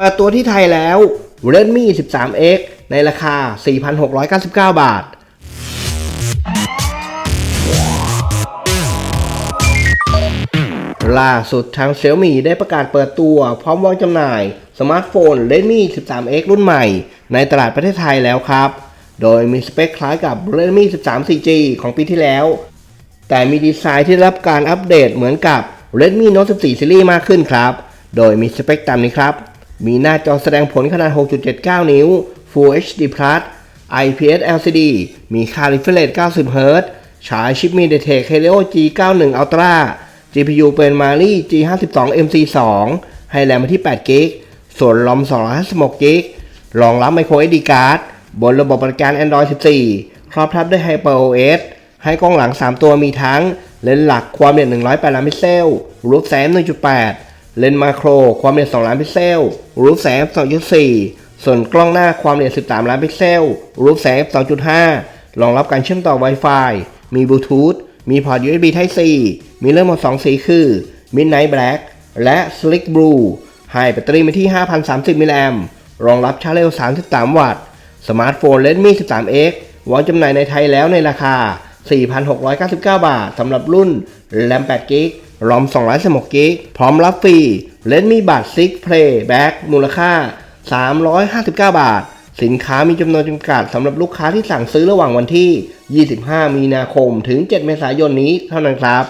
เปิดตัวที่ไทยแล้ว Redmi 13X ในราคา 4,699 บาท ล่าสุดทาง Xiaomi ได้ประกาศเปิดตัวพร้อมวางจำหน่าย สมาร์ทโฟน Redmi 13X รุ่นใหม่ ในตลาดประเทศไทยแล้วครับ โดยมีสเปคคล้ายกับ Redmi 13 4G ของปีที่แล้ว แต่มีดีไซน์ที่ได้รับการอัปเดตเหมือนกับ Redmi Note 14 Series มากขึ้นครับ โดยมีสเปคตามนี้ครับ มีหน้าจอแสดงผลขนาด 6.79 นิ้ว Full HD Plus IPS LCD มีค่า refresh rate 90 Hz ฉายชิป MediaTek Helio G91 Ultra GPU เป็น Mali G52 MC2 ให้แรมมาที่8 g b ส่วน ROM 256 g b รองรับ Micro SD card บนระบบบริการ Android 14 ครอบทับด้วย HyperOS ให้กล้องหลัง 3 ตัวมีทั้ง เลนส์หลักความละเอียด108ล้านพิกเซล รูปแสง1.8 เลนส์มาโคร ความละเอียด 2 ล้านพิกเซล รูปแสง 2.4 ส่วนกล้องหน้าความละเอียด 13 ล้านพิกเซล รูปแสง 2.5 รองรับการเชื่อมต่อ Wi-Fi มีบลูทูธ มีพอร์ต USB Type C มีเลือกหมด 2 สีคือ Midnight Black และ Slick Blue ให้แบตเตอรี่มาที่ 5,030 มิลลิแอมป์รองรับชาร์จเร็ว 33 วัตต์ สมาร์ทโฟน Redmi 13X วางจำหน่ายในไทยแล้วในราคา 4,699 บาทสำหรับรุ่น RAM 8 รอม216กิกพร้อมรับฟรีเลนมีบัตรซิกเพลย์แบ็กมูลค่า 359 บาท สินค้ามีจำนวนจำกัดสำหรับลูกค้าที่สั่งซื้อระหว่างวันที่ 25 มีนาคมถึง 7 เมษายนนี้เท่านั้นครับ